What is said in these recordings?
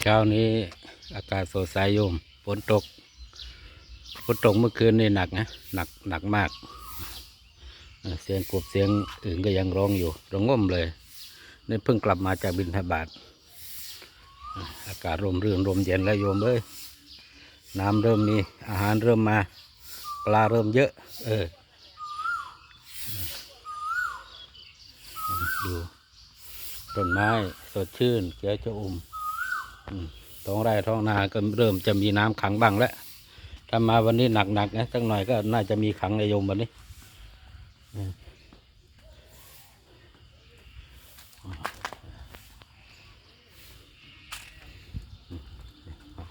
เช้านี้อากาศสดใสโยมฝนตกฝนตกเมื่อคืนนี่หนักนะหนักหนักมาก เสียงกบเสียงอื่นก็ยังร้องอยู่ระงง่มเลยนี่เพิ่งกลับมาจากบินทบาทอออากาศร่มรื่นร่มเย็นแล้วโยมเอ้ยน้ำเริ่มมีอาหารเริ่มมา ปลาเริ่มเยอะ เออดู ต้นไม้สดชื่นเขียวจะอุ่มท้องไร่ท้องนาก็เริ่มจะมีน้ำขังบ้างแล้วถ้ามาวันนี้หนักๆนะสักหน่อยก็น่าจะมีขังในยมวันนี้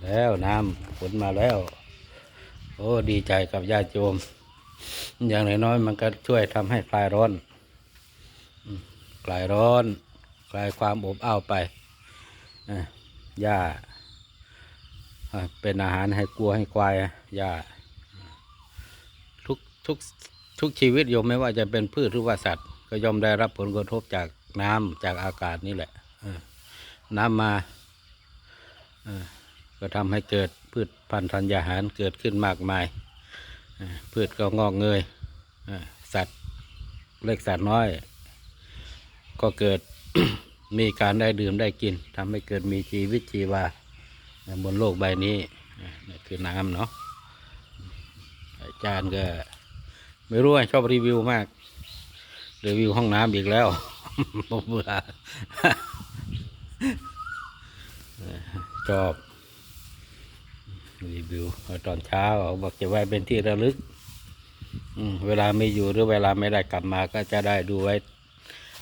แล้วน้ำฝนมาแล้ว โอ้ดีใจกับญาติโยม อย่างน้อยๆมันก็ช่วยทำให้คลายร้อน คลายร้อน คลายความอบอ้าวไปหญ้าเป็นอาหารให้กลัวให้ควายหญ้าทุกทุกทุกชีวิตโยมไม่ว่าจะเป็นพืชหรือว่าสัตว์ ก็ย่อมได้รับผลกระทบจากน้ำจากอากาศนี่แหละน้ำมาก็ทำให้เกิดพืชพันธุ์ธัญญาหารเกิดขึ้นมากมายพืชก็งอกเงยสัตว์เล็กสัตว์น้อย ก็เกิด มีการได้ดื่มได้กินทำให้เกิดมีชีวิตชีวาบนโลกใบนี้นี่คือน้ำเนาะอาจารย์ก็ไม่รู้ชอบรีวิวมากรีวิวห้องน้ำอีกแล้วผมเบื่อชอบรีวิวตอนเช้าบอกจะไว้เป็นที่ระลึก เวลาไม่อยู่หรือเวลาไม่ได้กลับมาก็จะได้ดูไว้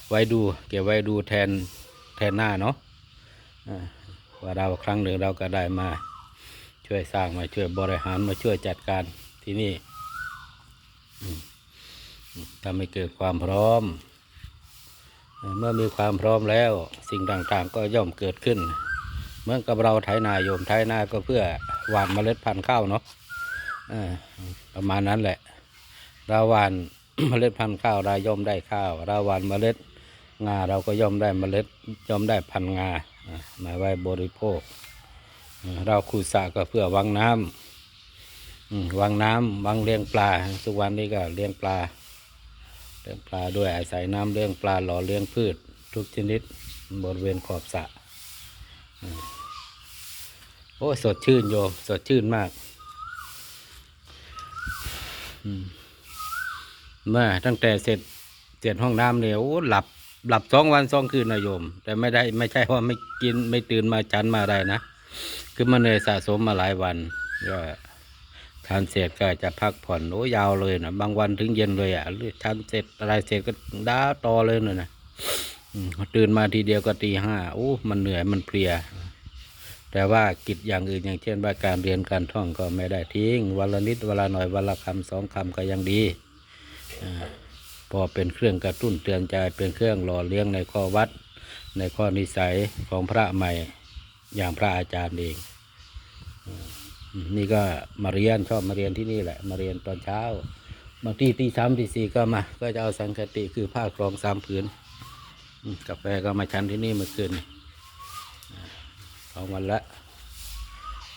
ไว้ดูเก็บไว้ดูแทนแทนหน้าเนาะอ่าว่าเราครั้งหนึ่งเราก็ได้มาช่วยสร้างมาช่วยบริหารมาช่วยจัดการที่นี่ทำให้เกิดความพร้อม เมื่อมีความพร้อมแล้วสิ่งต่างๆก็ย่อมเกิดขึ้น เหมือนกับเราไถนาโยมไถนาก็เพื่อหว่านเมล็ดพันธุ์ข้าวเนาะประมาณนั้นแหละเราหว่านเมล็ดพันธุ์ข้าวเราย่อมได้ข้าวเราหว่านเมล็ด งาเราก็ย่อมได้เมล็ดย่อมได้พันงาอ่ามาไว้บริโภค เราขุดสระก็เพื่อวังน้ำวังน้ำวังเลี้ยงปลาทุกวันนี้ก็เลี้ยงปลาเลี้ยงปลาด้วยอาศัยน้ำเลี้ยงปลาหล่อเลี้ยงพืช ทุกชนิดบริเวณขอบสระโอ้สดชื่นโยมสดชื่นมากมเมื่อตั้งแต่เสร็จเสร็จห้องน้ำเนี่ยโอ้หลับ หลับสองวันสองคืนนะโยม แต่ไม่ได้ไม่ใช่ว่าไม่กินไม่ตื่นมาจันมาอะไรนะ คือมันเลยสะสมมาหลายวันก็ทานเสร็จก็จะพักผ่อนโอ้ยาวเลยนะบางวันถึงเย็นเลยอะหรือทานเสร็จอะไรเสร็จก็ด้าต่อเลยนะนะตื่นมาทีเดียวก็ตีห้าโอ้มันเหนื่อยมันเพลีย แต่ว่ากิจอย่างอื่นอย่างเช่นว่าการเรียนการท่องก็ไม่ได้ทิ้งวันละนิดวันละหน่อยวันละคำสองคำก็ยังดีอ่า พอเป็นเครื่องกระตุ้นเตือนใจเป็นเครื่องหล่อเลี้ยงในข้อวัด ในข้อนิสัยของพระใหม่อย่างพระอาจารย์เอง นี่ก็มาเรียนชอบมาเรียนที่นี่แหละ มาเรียนตอนเช้า บางทีตีสามตีสี่ก็มา ก็จะเอาสังคติคือผ้ากรองสามผืนกาแฟก็มาชันที่นี่เมื่อคืนนี่อ่าสองวันละ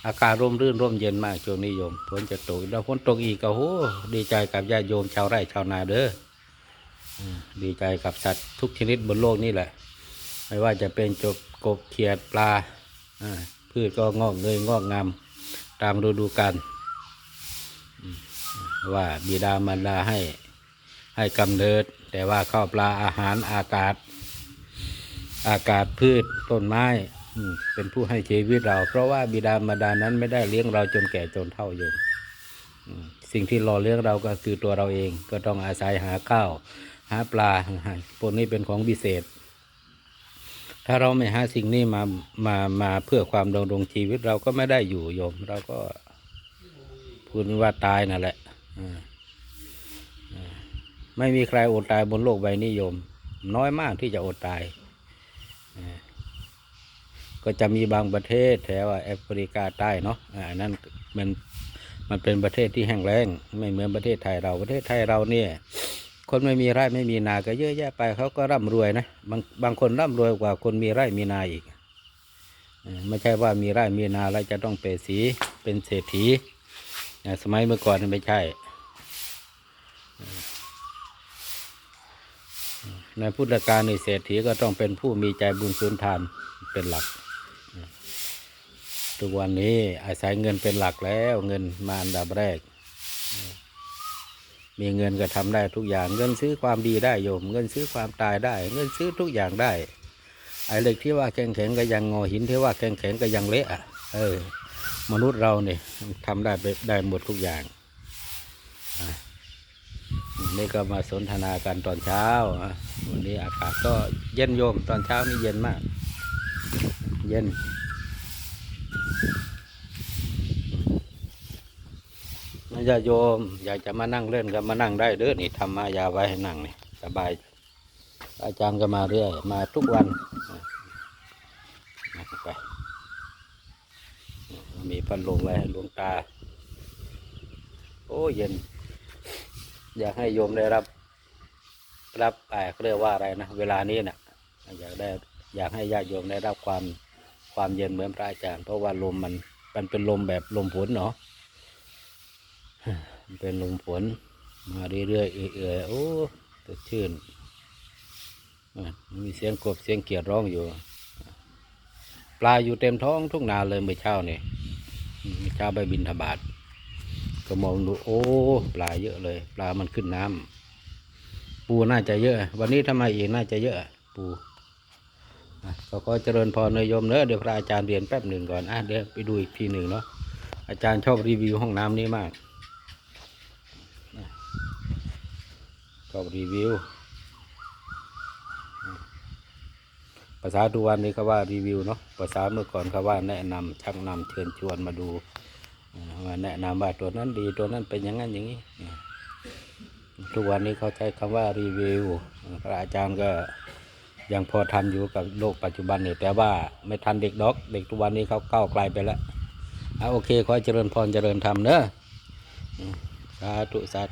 อากาศร่มรื่นร่มเย็นมากช่วงนี้โยมฝนจะตกแล้วฝนตกอีกก็โหดีใจกับญาติโยมชาวไร่ชาวนาเด้อ ดีใจกับสัตว์ทุกชนิดบนโลกนี่แหละ ไม่ว่าจะเป็นจบกบเขียดปลาพืชก็งอกเงยงอกงามตามฤดูกาลว่าบิดามารดาให้ให้กำเนิด แต่ว่าข้าวปลาอาหารอากาศ อากาศพืชต้นไม้เป็นผู้ให้ชีวิตเรา เพราะว่าบิดามารดานั้นไม่ได้เลี้ยงเราจนแก่จนเฒ่าโยมอืมสิ่งที่หล่อเลี้ยงเราก็คือตัวเราเองก็ต้องอาศัยหาข้าว หาปลาพวกนี้เป็นของพิเศษ ถ้าเราไม่หาสิ่งนี้มามามาเพื่อความดำรงชีวิตเราก็ไม่ได้อยู่โยม เราก็พูดว่าตายนั่นแหละอ่าอ่าไม่มีใครอดตายบนโลกใบนี้โยม น้อยมากที่จะอดตายก็จะมีบางประเทศแถวแอฟริกาใต้เนาะอ่าอันนั้นมันมันเป็นประเทศที่แห้งแล้ง ไม่เหมือนประเทศไทยเราประเทศไทยเราเนี่ย คนไม่มีไร่ไม่มีนาก็เยอะแยะไปเขาก็ร่ำรวยนะบางบางคนร่ำรวยกว่าคนมีไร่มีนาอีกไม่ใช่ว่ามีไร่มีนาแล้วจะต้องเป็นสีเป็นเศรษฐีนสมัยเมื่อก่อนไม่ใช่ในพุทธกาลในเศรษฐีก็ต้องเป็นผู้มีใจบุญสุนทานเป็นหลัก ทุกวันนี้อาศัยเงินเป็นหลักแล้วเงินมาอันดับแรก มีเงินก็ทำได้ทุกอย่างเงินซื้อความดีได้โยม เงินซื้อความตายได้ เงินซื้อทุกอย่างได้ไอ้เหล็กที่ว่าแข็งแข็งก็ยังงอหินที่ว่าแข็งแข็งก็ยังเละอะเออ มนุษย์เราเนี่ยทำได้ไปได้หมดทุกอย่างนี่ก็มาสนทนากันตอนเช้าวันนี้อากาศก็เย็นโยมตอนเช้านี่เย็นมาก เย็น ญาโยม อยากจะมานั่งเล่นก็มานั่งได้เด้อนี่ทำมายาไว้ให้นั่งนี่สบาย อาจารย์ก็มาเรื่อย มาทุกวันอะนั่งไปมีพันลงไว้หลวงตา โอ้เย็น อยากให้โยมได้รับ รับไอ้เรียกว่าอะไรนะ เวลานี้น่ะอยากได้อยากให้ญาติโยมได้รับความความเย็นเหมือนพระอาจารย์ เพราะว่าลมมันมันเป็นลมแบบลมฝนเนาะ เป็นลมฝนมาเรื่อยๆเอื่อยๆโอ้สดชื่นอะมีเสียงกบเสียงเกียดร้องอยู่ ปลาอยู่เต็มท้องทุกนาเลยเมื่อเช้านี่เมื่อเช้าไปบินทบาทก็มองดูโอ้ ปลาเยอะเลย ปลามันขึ้นน้ำปูน่าจะเยอะ วันนี้ทำไมอีกน่าจะเยอะ ปูก็ขอเจริญพรนายโยมเนอะเดี๋ยวพระอาจารย์เรียนแป๊บหนึ่งก่อนอะเดี๋ยวไปดูอีกทีหนึ่งเนาะอาจารย์ชอบรีวิวห้องน้ำนี้มาก ชอบรีวิว ภาษาทุกวันนี้เขาว่ารีวิวเนาะภาษาเมื่อก่อนเขาว่าแนะนำชักนำเชิญชวนมาดูมาแนะนำว่าตัวนั้นดีตัวนั้นเป็นอย่างนั้นอย่างนี้ทุกวันนี้เขาใช้คำว่ารีวิวพระอาจารย์ก็ยังพอทันอยู่กับโลกปัจจุบันเนี่ยแต่ว่าไม่ทันเด็กดอก เด็กทุกวันนี้เขาก้าวไกลไปแล้วอะโอเคขอเจริญพรเจริญธรรมเนอะสาธุสาธุ